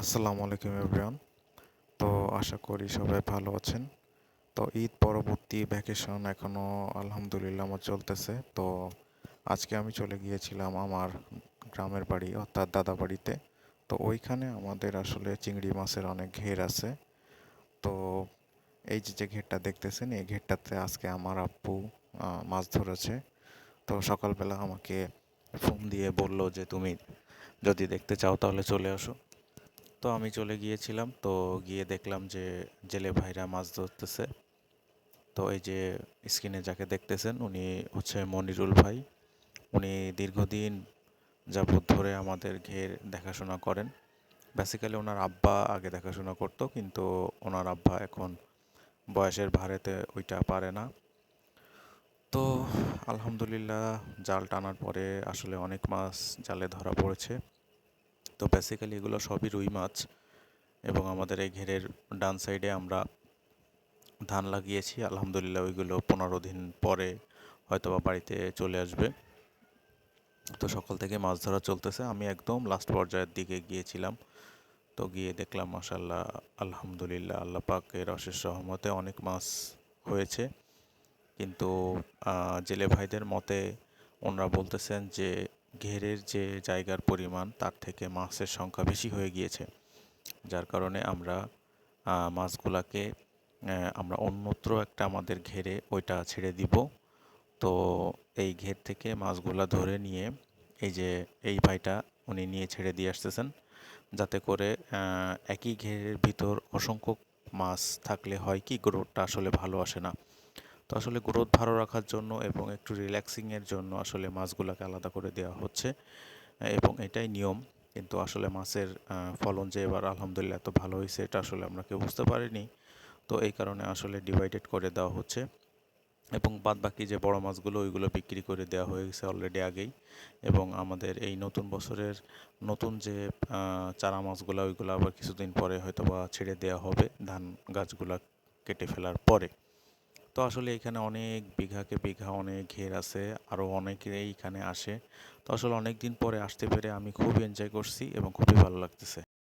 আসসালামু আলাইকুম এভরিওয়ান তো আশা করি সবাই ভালো আছেন। তো ঈদ পরবর্তী ভ্যাকেশন এখনও আলহামদুলিল্লাহ আমার চলতেছে। তো আজকে আমি চলে গিয়েছিলাম আমার গ্রামের বাড়ি, অর্থাৎ দাদা বাড়িতে। তো ওইখানে আমাদের আসলে চিংড়ি মাছের অনেক ঘের আছে। তো এই যে যে ঘেরটা দেখতেছেন, এই ঘেরটাতে আজকে আমার আব্বু মাছ ধরেছে। তো সকালবেলা আমাকে ফোন দিয়ে বলল যে, তুমি যদি দেখতে চাও তাহলে চলে আসো। তো আমি চলে গিয়েছিলাম। তো গিয়ে দেখলাম যে জেলে ভাইরা মাছ ধরতেছে। তো এই যে স্ক্রিনে যাকে দেখতেছেন, উনি হচ্ছে মনিরুল ভাই। উনি দীর্ঘদিন যাবৎ ধরে আমাদের ঘের দেখাশোনা করেন। বেসিক্যালি ওনার আব্বা আগে দেখাশোনা করতো, কিন্তু ওনার আব্বা এখন বয়সের ভারেতে ওইটা পারে না। তো আলহামদুলিল্লাহ, জাল টানার পরে আসলে অনেক মাছ জালে ধরা পড়েছে। তো বেসিক্যালি এগুলো সবই রুই মাছ এবং আমাদের এই ঘেরের ডান সাইডে আমরা ধান লাগিয়েছি। আলহামদুলিল্লাহ ওইগুলো পনেরো দিন পরে হয়তো বা বাড়িতে চলে আসবে। তো সকাল থেকে মাছ ধরা চলতেছে। আমি একদম লাস্ট পর্যায়ের দিকে গিয়েছিলাম। তো গিয়ে দেখলাম মাসাল্লাহ আলহামদুলিল্লাহ, আল্লাহ পাকের অশেষ সহমতে অনেক মাছ হয়েছে। কিন্তু জেলে ভাইদের মতে ওনারা বলতেছেন যে ঘেরের যে জায়গার পরিমাণ, তার থেকে মাছের সংখ্যা বেশি হয়ে গিয়েছে। যার কারণে আমরা মাছগুলাকে আমরা অন্যত্র একটা আমাদের ঘেরে ওইটা ছেড়ে দিব। তো এই ঘের থেকে মাছগুলা ধরে নিয়ে এই যে, এই ভাইটা উনি নিয়ে ছেড়ে দিয়ে আসতেছেন। যাতে করে একই ঘেরের ভিতর অসংখ্য মাছ থাকলে হয় কি গ্রোথটা আসলে ভালো আসে না। তো আসলে গ্রোথ ভালো রাখার জন্য এবং একটু রিল্যাক্সিংয়ের জন্য আসলে মাছগুলোকে আলাদা করে দেওয়া হচ্ছে। এবং এটাই নিয়ম। কিন্তু আসলে মাছের ফলন যে এবার আলহামদুলিল্লাহ এত ভালো হয়েছে, এটা আসলে আমরা কেউ বুঝতে পারিনি। তো এই কারণে আসলে ডিভাইডেড করে দেওয়া হচ্ছে। এবং বাদ বাকি যে বড় মাছগুলো, ওইগুলো বিক্রি করে দেওয়া হয়ে গেছে অলরেডি আগেই। এবং আমাদের এই নতুন বছরের নতুন যে চারা মাছগুলো, ওইগুলো আবার কিছুদিন পরে হয়তো বা ছেড়ে দেওয়া হবে। ধান গাছগুলো কেটে ফেলার পরে। তো আসলে এখানে অনেক বিঘাকে বিঘা অনেক ঘের আছে আরও অনেকেই এখানে আসে। তো আসলে অনেক দিন পরে আসতে পেরে আমি খুব এনজয় করছি এবং খুবই ভালো লাগতেছে।